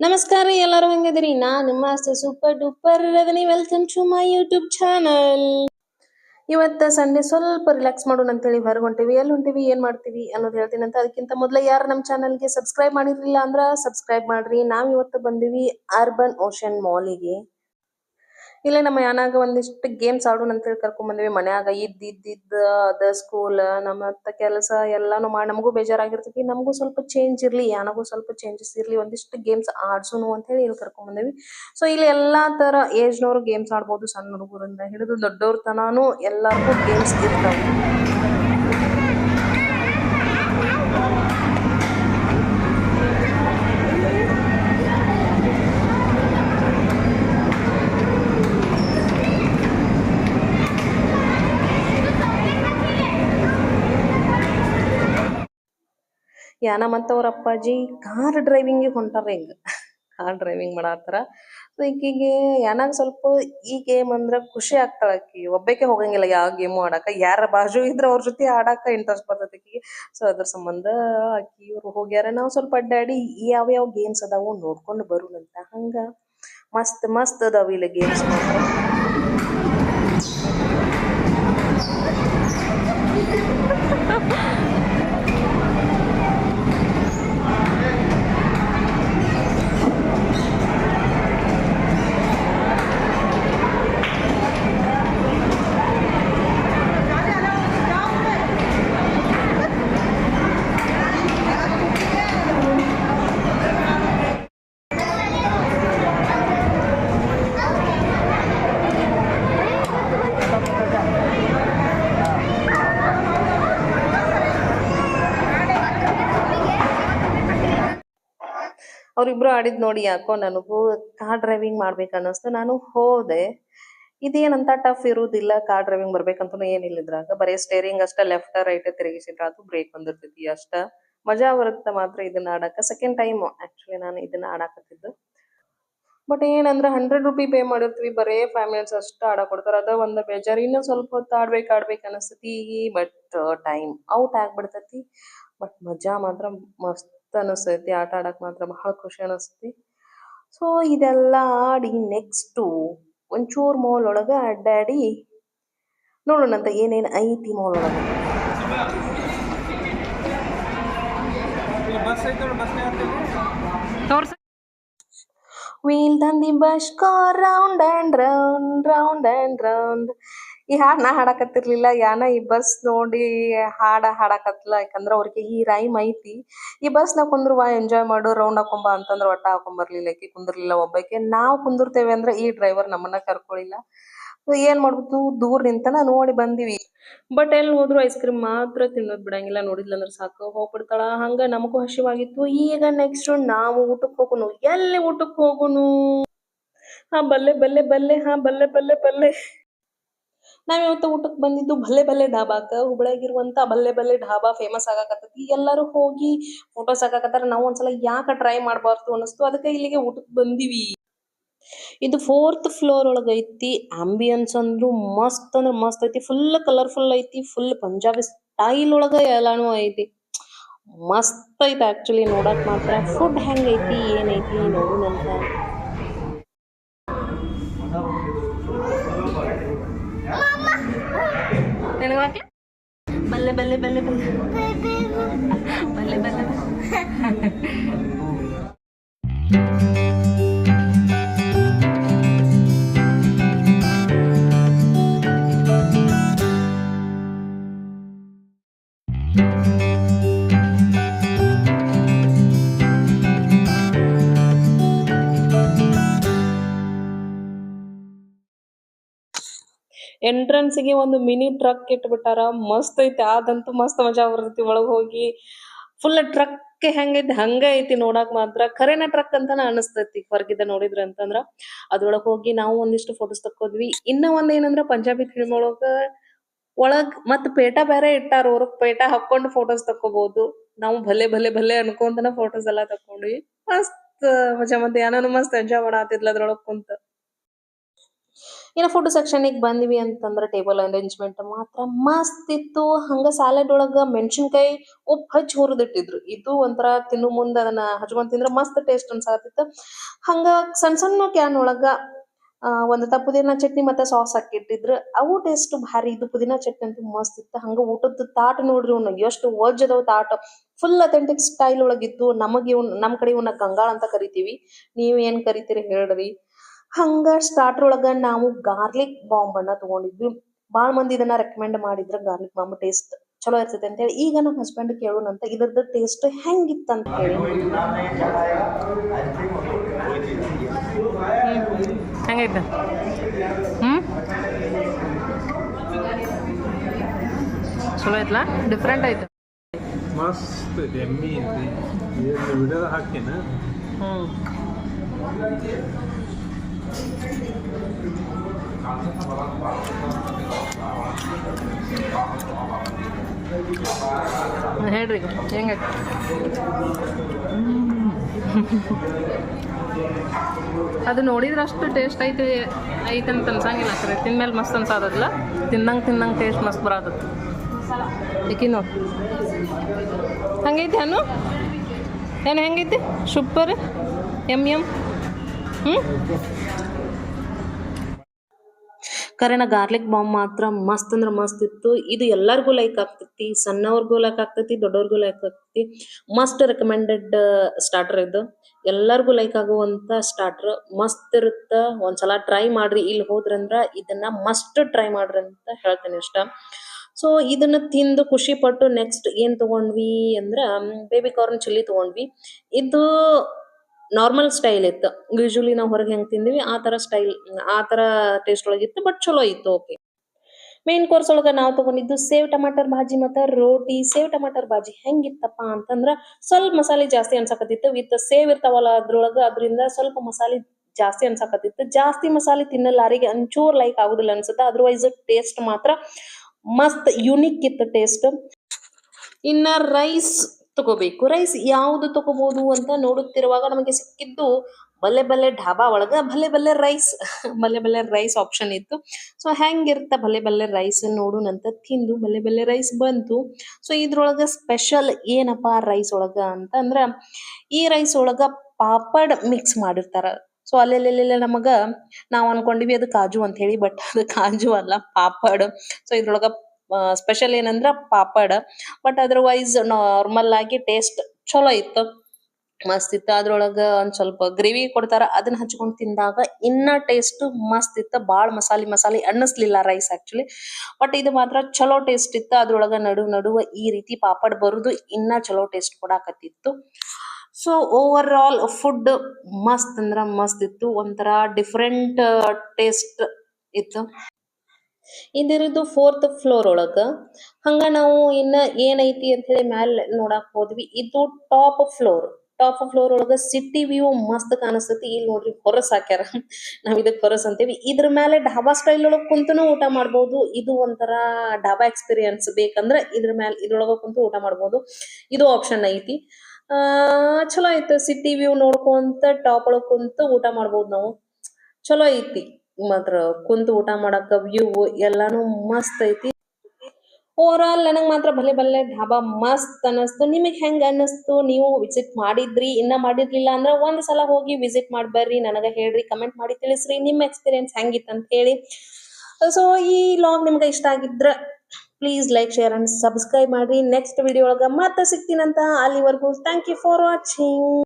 ನಮಸ್ಕಾರ ಎಲ್ಲರೂ ಹೆಂಗದಿರಿ ನಾ ನಿಮ್ಮ super duper ರವನಿ welcome to my YouTube channel ಇವತ್ತ ಸಂಡೆ ಸ್ವಲ್ಪ ರಿಲ್ಯಾಕ್ಸ್ ಮಾಡೋಣ ಅಂತೇಳಿ ಹೊರಗೆ ಹೊಂಟಿವಿ. ಎಲ್ಲಿ ಹೊಂಟಿವಿ, ಏನ್ ಮಾಡ್ತೀವಿ ಅನ್ನೋದು ಹೇಳ್ತೀನಿ ಅಂತ. ಅದಕ್ಕಿಂತ ಮೊದಲ ಯಾರು ನಮ್ಮ ಚಾನಲ್ಗೆ ಸಬ್ಸ್ಕ್ರೈಬ್ ಮಾಡಿರ್ಲಿಲ್ಲ ಅಂದ್ರ ಸಬ್ಸ್ಕ್ರೈಬ್ ಮಾಡ್ರಿ. ನಾವ್ ಇವತ್ತು ಬಂದಿವಿ ಅರ್ಬನ್ ಓಷನ್ ಮಾಲಿಗೆ ಇಲ್ಲೇ ನಮ್ಮ ಯಾನಾಗ ಒಂದಿಷ್ಟು ಗೇಮ್ಸ್ ಆಡೋಣ ಅಂತೇಳಿ ಕರ್ಕೊಂಡ್ ಬಂದ್ವಿ. ಮನ್ಯಾಗ ಇದ್ದ ಇದ್ದಿದ್ದ ಇದ್ದ, ಅದ ಸ್ಕೂಲ್ ನಮ್ಮ ಅತ್ತ ಕೆಲಸ ಎಲ್ಲಾನು ಮಾಡಿ, ನಮಗೂ ಬೇಜಾರಾಗಿರ್ತೈತಿ. ನಮಗೂ ಸ್ವಲ್ಪ ಚೇಂಜ್ ಇರ್ಲಿ, ಯಾನಾಗೂ ಸ್ವಲ್ಪ ಚೇಂಜಸ್ ಇರ್ಲಿ, ಒಂದಿಷ್ಟು ಗೇಮ್ಸ್ ಆಡ್ಸೋನು ಅಂತ ಹೇಳಿ ಇಲ್ಲಿ ಕರ್ಕೊಂಡ್ ಬಂದಿವಿ. ಸೊ ಇಲ್ಲಿ ಎಲ್ಲಾ ತರ ಏಜ್ ನವರು ಗೇಮ್ಸ್ ಆಡ್ಬೋದು ಸಣ್ಣ ಹುಡುಗರಿಂದ ಹಿಡಿದು ದೊಡ್ಡವ್ರ ತನಾನು ಎಲ್ಲಾರ್ಗೂ ಗೇಮ್ಸ್ ಇರ್ತಾವ. ಯಾನ ಮತ್ತ ಅವ್ರ ಅಪ್ಪಾಜಿ ಕಾರ್ ಡ್ರೈವಿಂಗ್ ಹೊಂಟಾರ ಹಿಂಗೆ. ಕಾರ್ ಡ್ರೈವಿಂಗ್ ಮಾಡತ್ತಾರ ಸೊ ಈಕಿಗೆ ಯಾನಾಗ ಸ್ವಲ್ಪ ಈ ಗೇಮ್ ಅಂದ್ರ ಖುಷಿ ಆಗ್ತಾಳ ಆಕಿ. ಒಬ್ಬಕ್ಕೆ ಹೋಗಂಗಿಲ್ಲ ಯಾವ ಗೇಮು ಆಡಾಕ. ಯಾರ ಬಾಜು ಇದ್ರ ಅವ್ರ ಜೊತೆ ಆಡಾಕ ಇಂಟ್ರೆಸ್ಟ್ ಬರ್ತೈತಿ ಆಕಿಗೆ. ಸೊ ಅದ್ರ ಸಂಬಂಧ ಆಕಿ ಇವ್ರು ಹೋಗ್ಯಾರ. ನಾವ್ ಸ್ವಲ್ಪ ಅಡ್ಡಾಡಿ ಯಾವ ಯಾವ ಗೇಮ್ಸ್ ಅದಾವು ನೋಡ್ಕೊಂಡು ಬರುನಂತ. ಹಂಗ ಮಸ್ತ್ ಮಸ್ತ್ ಅದಾವ ಇಲ್ಲ ಗೇಮ್ಸ್ ಮಾತ್ರ. ಅವ್ರಿಬ್ರು ಆಡಿದ್ ನೋಡಿ ಯಾಕೋ ನನಗೂ ಕಾರ್ ಡ್ರೈವಿಂಗ್ ಮಾಡ್ಬೇಕು ಅನ್ನಿಸ್ತು. ನಾನು ಹೋದೆ. ಇದೇನಂತ ಟಫ್ ಇರುವುದಿಲ್ಲ ಕಾರ್ ಡ್ರೈವಿಂಗ್ ಬರ್ಬೇಕಂತೂ ಏನಿಲ್ಲ ಇದ್ರಾಗ. ಬರೀ ಸ್ಟೇರಿಂಗ್ ಅಷ್ಟ ಲೆಫ್ಟ್ ರೈಟ್ ತಿರುಗಿಸಿದ್ರ ಅದು ಬ್ರೇಕ್ ಬಂದಿರ್ತೈತಿ ಅಷ್ಟ. ಮಜಾ ಬರುತ್ತೆ ಮಾತ್ರ ಇದನ್ನ ಆಡಾಕ. ಸೆಕೆಂಡ್ ಟೈಮ್ ಆಕ್ಚುಲಿ ನಾನು ಇದನ್ನ ಆಡಾಕತ್ತಿದ್ದು. ಬಟ್ ಏನಂದ್ರ ಹಂಡ್ರೆಡ್ ರುಪಿ ಪೇ ಮಾಡಿರ್ತೀವಿ. ಬರೇ ಫೈವ್ ಮಿನಿಟ್ಸ್ ಅಷ್ಟ ಆಡಕ್ ಕೊಡ್ತಾರ. ಅದ ಒಂದ್ ಬೇಜಾರ್. ಸ್ವಲ್ಪ ಹೊತ್ತು ಆಡ್ಬೇಕು ಆಡ್ಬೇಕು ಅನಸ್ತತಿ ಬಟ್ ಟೈಮ್ ಔಟ್ ಆಗ್ಬಿಡ್ತೈತಿ. ಬಟ್ ಮಜಾ ಮಾತ್ರ ಮಸ್ತ್. ಅನಸ್ತೈತಿ, ಆಟ ಆಡಕ್ ಮಾತ್ರ ಬಹಳ ಖುಷಿ ಅನಸ್ತೈತಿ. ಸೊ ಇದೆಲ್ಲ ಆಡಿ ನೆಕ್ಸ್ಟ್ ಒಂಚೂರು ಮಾಲ್ ಒಳಗ ಅಡ್ಡಾಡಿ ನೋಡೋಣಂತ ಏನೇನ್ ಐತಿ ಮಾಲ್ ಒಳಗ. ವೀಲ್ ತಂದಿ bus car round and round round and round ಈ ಹಾಡ್ ನಾ ಹಾಡಕತ್ತಿರ್ಲಿಲ್ಲ. ಯಾನ ಈ ಬಸ್ ನೋಡಿ ಹಾಡ ಹಾಡಕತ್ಲ ಯಾಕಂದ್ರ ಅವ್ರಿಗೆ ಈ ರೈಮ್ ಐತಿ. ಈ ಬಸ್ನ ಕುಂದ್ರು ಎಂಜಾಯ್ ಮಾಡು ರೌಂಡ್ ಹಾಕೊಂಬ ಅಂತಂದ್ರ ಒಟ್ಟ ಹಾಕೊಂಬರ್ಲಿಲ್ಲ ಈಕಿ ಕುಂದ್ರಲಿಲ್ಲ ಒಬ್ಬಾಕೆ. ನಾವ್ ಕುಂದಿರ್ತೇವೆ ಅಂದ್ರ ಈ ಡ್ರೈವರ್ ನಮ್ಮನ್ನ ಕರ್ಕೊಳಿಲ್ಲ. ಏನ್ ಮಾಡ್ಬೇಕು ದೂರ ನಿಂತನ ನೋಡಿ ಬಂದಿವಿ. ಬಟ್ ಎಲ್ಲಿ ಹೋದ್ರು ಐಸ್ ಕ್ರೀಮ್ ಮಾತ್ರ ತಿನ್ನೋದ್ ಬಿಡಂಗಿಲ್ಲ. ನೋಡಿದ್ಲ ಅಂದ್ರ ಸಾಕು. ಹೋಗ್ಬಿಡ್ತಾಳ. ಹಂಗ ನಮಗೂ ಹಸಿವಾಗಿತ್ತು. ಈಗ ನೆಕ್ಸ್ಟ್ ನಾವು ಊಟಕ್ ಹೋಗುನು. ಎಲ್ಲಿ ಊಟಕ್ ಹೋಗುನು? ಹಾ, ಬಲ್ಲೆ ಬಲ್ಲೆ ಬಲ್ಲೆ, ಹಾ, ಬಲ್ಲೆ ಬಲ್ಲೆ ಬಲ್ಲೆ. ನಾವ್ ಇವತ್ತು ಊಟಕ್ ಬಂದಿದ್ದು ಭಲ್ಲೆ ಭಲ್ಲೆ ಢಾಬಾಕ ಹುಬ್ಳ್ಯಾಗಿರುವಂತ ಭಲ್ಲೆ ಭಲ್ಲೆ ಢಾಬಾ ಫೇಮಸ್ ಆಗಾಕತ್ತೈತಿ. ಎಲ್ಲರೂ ಹೋಗಿ ಫೋಟೋಸ್ ಹಾಕಾಕತ್ತಾರ. ನಾವ್ ಒಂದ್ಸಲ ಯಾಕ ಟ್ರೈ ಮಾಡಬಾರ್ದು ಅನಸ್ತು ಅದಕ್ಕೆ ಇಲ್ಲಿಗೆ ಊಟಕ್ಕೆ ಬಂದಿವಿ. ಇದು ಫೋರ್ತ್ ಫ್ಲೋರ್ ಒಳಗೈತಿ ಆಂಬಿಯನ್ಸ್ ಅಂದ್ರು ಮಸ್ತ್ ಅಂದ್ರೆ ಮಸ್ತ್ ಐತಿ. ಫುಲ್ ಕಲರ್ಫುಲ್ ಐತಿ. ಫುಲ್ ಪಂಜಾಬಿ ಸ್ಟೈಲ್ ಒಳಗ ಎಲ್ಲಾನು ಐತಿ. ಮಸ್ತ್ ಐತಿ ಆಕ್ಚುಲಿ ನೋಡಕ್ ಮಾತ್ರ. ಫುಡ್ ಹೆಂಗೈತಿ ಐತಿ ಏನೈತಿ ನೋಡುನಂತ ಬಲ್ಲೆ ಬಲ್ಲೆ ಬಲ್ಲೆ ಬಲ್ಲೆ ಬಲ್ಲೆ ಎಂಟ್ರನ್ಸ್ಗೆ ಒಂದು ಮಿನಿ ಟ್ರಕ್ ಇಟ್ಬಿಟ್ಟಾರ. ಮಸ್ತ್ ಐತಿ ಅದಂತೂ ಮಸ್ತ್ ಮಜಾ ಬರ್ತೈತಿ ಒಳಗ್ ಹೋಗಿ. ಫುಲ್ ಟ್ರಕ್ ಹೆಂಗೈತಿ, ಹಂಗ ಐತಿ ನೋಡಾಕ್ ಮಾತ್ರ. ಕರೆನ ಟ್ರಕ್ ಅಂತಾನ ಅನಸ್ತೈತಿ ಹೊರಗಿದ ನೋಡಿದ್ರ ಅಂತಂದ್ರ. ಅದ್ರೊಳಗ್ ಹೋಗಿ ನಾವು ಒಂದಿಷ್ಟು ಫೋಟೋಸ್ ತಕ್ಕೋದ್ವಿ. ಇನ್ನ ಒಂದ್ ಏನಂದ್ರ ಪಂಜಾಬಿ ಫಿಲ್ಮ್ ಒಳಗ ಒಳಗ್ ಮತ್ ಪೇಟ ಬೇರೆ ಇಟ್ಟಾರ ಅವ್ರ ಪೇಟ ಹಾಕೊಂಡು ಫೋಟೋಸ್ ತಕ್ಕೋಬಹುದು ನಾವು ಭಲೆ ಭಲೆ ಭಲೆ ಅನ್ಕೊಂತನ ಫೋಟೋಸ್ ಎಲ್ಲಾ ತಕೊಂಡ್ವಿ ಮಸ್ತ್ ಮಜಾ ಮತ್ತೆ ಯಾನು ಮಸ್ತ್ ಎಂಜಾಯ್ ಮಾಡಾತಿದ್ಲ ಅದ್ರೊಳಗ್ ಕುಂತ. ಇನ್ನು ಫುಡ್ ಸೆಕ್ಷನಿಗೆ ಬಂದ್ವಿ ಅಂತಂದ್ರೆ ಟೇಬಲ್ ಅರೇಂಜ್ಮೆಂಟ್ ಮಾತ್ರ ಮಸ್ತ್ ಇತ್ತು. ಹಂಗ ಸ್ಯಾಲೆಡ್ ಒಳಗ ಮೆಣಸಿನ್ಕಾಯಿ ಉಪ್ಪು ಹಚ್ಚಿ ಹುರಿದಿಟ್ಟಿದ್ರು. ಇದು ಒಂಥರ ತಿನ್ನು ಮುಂದೆ ಅದನ್ನ ಹಚ್ಕೊಂಡ್ ತಿಂದ್ರೆ ಮಸ್ತ್ ಟೇಸ್ಟ್ ಅನ್ಸಾತಿತ್ತು. ಹಂಗ ಸಣ್ಣ ಸಣ್ಣ ಕ್ಯಾನ್ ಒಳಗ ಒಂದು ಪುದೀನ ಚಟ್ನಿ ಮತ್ತೆ ಸಾಸ್ ಹಾಕಿಟ್ಟಿದ್ರು ಅವು ಟೇಸ್ಟ್ ಭಾರಿ. ಇದು ಪುದೀನ ಚಟ್ನಿ ಅಂತೂ ಮಸ್ತ್ ಇತ್ತು. ಹಂಗ ಊಟದ ತಾಟ್ ನೋಡ್ರಿ ಇವ್ನ, ಎಷ್ಟು ಅದಾವ ತಾಟ. ಫುಲ್ ಅಥೆಂಟಿಕ್ ಸ್ಟೈಲ್ ಒಳಗಿತ್ತು ನಮಗ್ ಇವ್ನ, ನಮ್ ಕಡೆ ಇವ್ನ ಗಂಗಾಳ ಅಂತ ಕರಿತೀವಿ. ನೀವ್ ಏನ್ ಕರಿತೀರಿ ಹೇಳ್ರಿ. ಹಂಗ ಸ್ಟಾರ್ಟರ್ ಒಳಗ ನಾವು ಗಾರ್ಲಿಕ್ ಬಾಂಬ್ ಅನ್ನ ತಗೊಂಡಿದ್ವಿ. ಬಾಳ ಮಂದಿ ಇದನ್ನ ರೆಕಮೆಂಡ್ ಮಾಡಿದ್ರ ಗಾರ್ಲಿಕ್ ಬಾಂಬ್ ಟೇಸ್ಟ್ ಚಲೋ ಇರ್ತೈತೆ ಅಂತ ಹೇಳಿ. ಈಗ ನಮ್ಮ ಹಸ್ಬೆಂಡ್ ಕೇಳೋಣಂತ ಇದ್ರದ್ದು ಟೇಸ್ಟ್ ಹೆಂಗಿತ್ತಂತ ಅಂತ ಹೇಳಿ ಹೆಂಗೈತೆ? ಹ್ಮ್? ಚಲೋ ಐತ್ಲಾ? ಡಿಫ್ರೆಂಟ್ ಐತೆ. ಮಸ್ತ್ ಎಮ್ಮಿ ಐತಿ. ವಿಡಿಯೋದ ಹಾಕ್ತೇನೆ. ಹ್ಞೂ ಹೇಳ್ರಿ. ಹೆಂಗೆ ಅದು ನೋಡಿದ್ರೆ ಅಷ್ಟು ಟೇಸ್ಟ್ ಐತಿ, ಐತೆ ಅಂತ ಅನ್ಸಂಗಿಲ್ಲ ಕರೆ. ತಿನ್ಮೇಲೆ ಮಸ್ತ್ ಅನ್ಸಾದಲ್ಲ ತಿನ್ನಂಗೆ ತಿನ್ನಂಗೆ ಟೇಸ್ಟ್ ಮಸ್ತ್ ಬರಾದತ್ತು ನೋಡಿ ಹಂಗೈತೆ ಅನು ಏನು ಹೆಂಗೈತಿ? ಸೂಪರ್ ಎಂ ಎಂ? ಹ್ಞೂ ಕರೆನ ಗಾರ್ಲಿಕ್ ಬಾಂಬ್ ಮಾತ್ರ ಮಸ್ತ್ ಅಂದ್ರೆ ಮಸ್ತ್ ಇತ್ತು. ಇದು ಎಲ್ಲರಿಗೂ ಲೈಕ್ ಆಗ್ತೈತಿ, ಸಣ್ಣವ್ರಿಗೂ ಲೈಕ್ ಆಗ್ತೈತಿ, ದೊಡ್ಡವ್ರಿಗೂ ಲೈಕ್ ಆಗ್ತೈತಿ. ಮಸ್ತ್ ರೆಕಮೆಂಡೆಡ್ ಸ್ಟಾರ್ಟರ್ ಇದು. ಎಲ್ಲರಿಗೂ ಲೈಕ್ ಆಗುವಂತ ಸ್ಟಾರ್ಟರ್ ಮಸ್ತ್ ಇರುತ್ತ. ಒಂದ್ಸಲ ಟ್ರೈ ಮಾಡ್ರಿ ಇಲ್ಲಿ ಹೋದ್ರಂದ್ರ ಇದನ್ನ ಮಸ್ಟ್ ಟ್ರೈ ಮಾಡ್ರಿ ಅಂತ ಹೇಳ್ತೇನೆ ಇಷ್ಟ ಸೊ ಇದನ್ನ ತಿಂದು ಖುಷಿ ಪಟ್ಟು ನೆಕ್ಸ್ಟ್ ಏನ್ ತಗೊಂಡ್ವಿ ಅಂದ್ರ ಬೇಬಿ ಕಾರ್ನ್ ಚಿಲ್ಲಿ ತಗೊಂಡ್ವಿ. ಇದು ನಾರ್ಮಲ್ ಸ್ಟೈಲ್ ಇತ್ತು. ಯೂಶಲಿ ನಾವು ಹೊರಗೆ ಹೆಂಗ್ ತಿಂದಿವಿ, ಆ ತರ ಸ್ಟೈಲ್ ಆ ತರ ಟೇಸ್ಟ್ ಒಳಗಿತ್ತು ಬಟ್ ಚಲೋ ಇತ್ತು ಓಕೆ ಮೇನ್ ಕೋರ್ಸ್ ಒಳಗೆ ನಾವು ತಗೊಂಡಿದ್ದು ಸೇವ್ ಟಮಾಟರ್ ಭಾಜಿ ಮತ್ತ ರೋಟಿ. ಸೇವ್ ಟಮಾಟರ್ ಭಾಜಿ ಹೆಂಗಿತ್ತಪ್ಪ ಅಂತಂದ್ರ ಸ್ವಲ್ಪ ಮಸಾಲೆ ಜಾಸ್ತಿ ಅನ್ಸಕತ್ತಿತ್ತು. ವಿತ್ ಸೇವ್ ಇರ್ತಾವಲ್ಲ ಅದ್ರೊಳಗೆ, ಅದರಿಂದ ಸ್ವಲ್ಪ ಮಸಾಲೆ ಜಾಸ್ತಿ ಅನ್ಸಕತ್ತಿತ್ತು. ಜಾಸ್ತಿ ಮಸಾಲೆ ತಿನ್ನಲಾರಿಗೆ ಒಂಚೂರು ಲೈಕ್ ಆಗುದಿಲ್ಲ ಅನ್ಸುತ್ತೆ. ಅದರ್ವೈಸ್ ಟೇಸ್ಟ್ ಮಾತ್ರ ಮಸ್ತ್ ಯುನಿಕ್ ಇತ್ತು ಟೇಸ್ಟ್ ಇನ್ನ ರೈಸ್ ತಗೋಬೇಕು. ರೈಸ್ ಯಾವ್ದು ತಗೋಬಹುದು ಅಂತ ನೋಡುತ್ತಿರುವಾಗ ನಮಗೆ ಸಿಕ್ಕಿದ್ದು ಬಲ್ಲೆ ಬಲ್ಲೆ ಢಾಬಾ ಒಳಗ ಬಲ್ಲೆ ಬಲ್ಲೆ rice balle balle rice option ಇತ್ತು. ಸೊ ಹೆಂಗಿರ್ತ ಬಲ್ಲೆ ಬಲ್ಲೆ ರೈಸ್ ನೋಡೋಣಂತ ತಿಂದು ಬಲ್ಲೆ ಬಲ್ಲೆ ರೈಸ್ ಬಂತು. ಸೊ ಇದ್ರೊಳಗ ಸ್ಪೆಷಲ್ ಏನಪ್ಪಾ ರೈಸ್ ಒಳಗ ಅಂತ ಅಂದ್ರ ಈ ರೈಸ್ ಒಳಗ ಪಾಪಡ್ ಮಿಕ್ಸ್ ಮಾಡಿರ್ತಾರ. ಸೊ ಅಲ್ಲೆಲ್ಲೆಲ್ಲ ನಮಗ ನಾವ್ ಅನ್ಕೊಂಡಿವಿ ಅದು ಕಾಜು ಅಂತ ಹೇಳಿ ಬಟ್ ಅದು ಕಾಜು ಅಲ್ಲ, ಪಾಪಡ್. ಸೊ ಇದ್ರೊಳಗ ಸ್ಪೆಷಲ್ ಏನಂದ್ರ ಪಾಪಡ್. ಬಟ್ ಅದರ್ವೈಸ್ ನಾರ್ಮಲ್ ಆಗಿ ಟೇಸ್ಟ್ ಚಲೋ ಇತ್ತು. ಮಸ್ತ್ ಇತ್ತು. ಅದ್ರೊಳಗ ಒಂದ್ ಸ್ವಲ್ಪ ಗ್ರೇವಿ ಕೊಡ್ತಾರ. ಅದನ್ನ ಹಚ್ಕೊಂಡ್ ತಿಂದಾಗ ಇನ್ನ ಟೇಸ್ಟ್ ಮಸ್ತ್ ಇತ್ತು. ಬಾಳ್ ಮಸಾಲೆ ಮಸಾಲೆ ಅನ್ನಿಸ್ಲಿಲ್ಲ ರೈಸ್ ಆಕ್ಚುಲಿ ಬಟ್ ಇದು ಮಾತ್ರ ಚಲೋ ಟೇಸ್ಟ್ ಇತ್ತು. ಅದ್ರೊಳಗ ನಡು ನಡುವ ಈ ರೀತಿ ಪಾಪಡ್ ಬರುದು ಇನ್ನ ಚಲೋ ಟೇಸ್ಟ್ ಕೊಡಾಕತ್ತಿತ್ತು. ಸೊ ಓವರ್ ಆಲ್ ಫುಡ್ ಮಸ್ತ್ ಅಂದ್ರ ಮಸ್ತ್ ಇತ್ತು. ಒಂಥರ ಡಿಫ್ರೆಂಟ್ ಟೇಸ್ಟ್ ಇತ್ತು. ಇದಿರೋದು ಫೋರ್ತ್ ಫ್ಲೋರ್ ಒಳಗ. ಹಂಗ ನಾವು ಇನ್ನ ಏನೈತಿ ಅಂತ ಹೇಳಿ ಮ್ಯಾಲ ನೋಡಕ್ ಹೋದ್ವಿ. ಇದು ಟಾಪ್ ಫ್ಲೋರ್ ಟಾಪ್ ಫ್ಲೋರ್ ಒಳಗ ಸಿಟಿ ವ್ಯೂ ಮಸ್ತ್ ಕಾಣಿಸ್ತೈತಿ. ಇಲ್ಲಿ ನೋಡ್ರಿ ಹೊರಸ್ ಹಾಕ್ಯಾರ. ನಾವ್ ಇದಕ್ ಹೊರಸ್ ಅಂತೀವಿ. ಇದ್ರ ಮೇಲೆ ಢಾಬಾ ಸ್ಟೈಲ್ ಒಳಗ್ ಕುಂತನು ಊಟ ಮಾಡ್ಬೋದು. ಇದು ಒಂಥರ ಢಾಬಾ ಎಕ್ಸ್ಪೀರಿಯನ್ಸ್ ಬೇಕಂದ್ರ ಇದ್ರ ಮ್ಯಾಲ ಇದ್ರೊಳಗ ಕುಂತು ಊಟ ಮಾಡ್ಬೋದು. ಇದು ಆಪ್ಷನ್ ಐತಿ. ಆ, ಚಲೋ ಐತಿ ಸಿಟಿ ವ್ಯೂ ನೋಡ್ಕೊಂತ ಟಾಪ್ ಒಳಗ್ ಕುಂತು ಊಟ ಮಾಡ್ಬೋದು ನಾವು. ಚಲೋ ಐತಿ. ಮಾತ್ರ ಕುಂತು ಊಟ ಮಾಡಾಕ ವ್ಯೂ ಎಲ್ಲಾನು ಮಸ್ತ್ ಐತಿ. ಓವರ್ ಆಲ್ ನನಗ್ ಮಾತ್ರ ಭಲೆ ಬಲ್ಲೆ ಢಾಬಾ ಮಸ್ತ್ ಅನ್ನಿಸ್ತು. ನಿಮಗ್ ಹೆಂಗ್ ಅನ್ನಿಸ್ತು? ನೀವು ವಿಸಿಟ್ ಮಾಡಿದ್ರಿ? ಇನ್ನ ಮಾಡಿರ್ಲಿಲ್ಲ ಅಂದ್ರ ಒಂದ್ ಸಲ ಹೋಗಿ ವಿಸಿಟ್ ಮಾಡಿ ಬರ್ರಿ ನನಗ ಹೇಳ್ರಿ ಕಮೆಂಟ್ ಮಾಡಿ ತಿಳಿಸ್ರಿ. ನಿಮ್ಮ ಎಕ್ಸ್ಪೀರಿಯನ್ಸ್ ಹೆಂಗಿತ್ತು ಅಂತ ಹೇಳಿ. ಸೊ ಈ ಲಾಗ್ ನಿಮ್ಗೆ ಇಷ್ಟ ಆಗಿದ್ರ please like share and subscribe ಮಾಡ್ರಿ. ನೆಕ್ಸ್ಟ್ ವಿಡಿಯೋ ಒಳಗ ಮತ್ತೆ ಸಿಗ್ತೀನಂತ ಅಲ್ಲಿವರೆಗೂ ಥ್ಯಾಂಕ್ ಯು ಫಾರ್ ವಾಚಿಂಗ್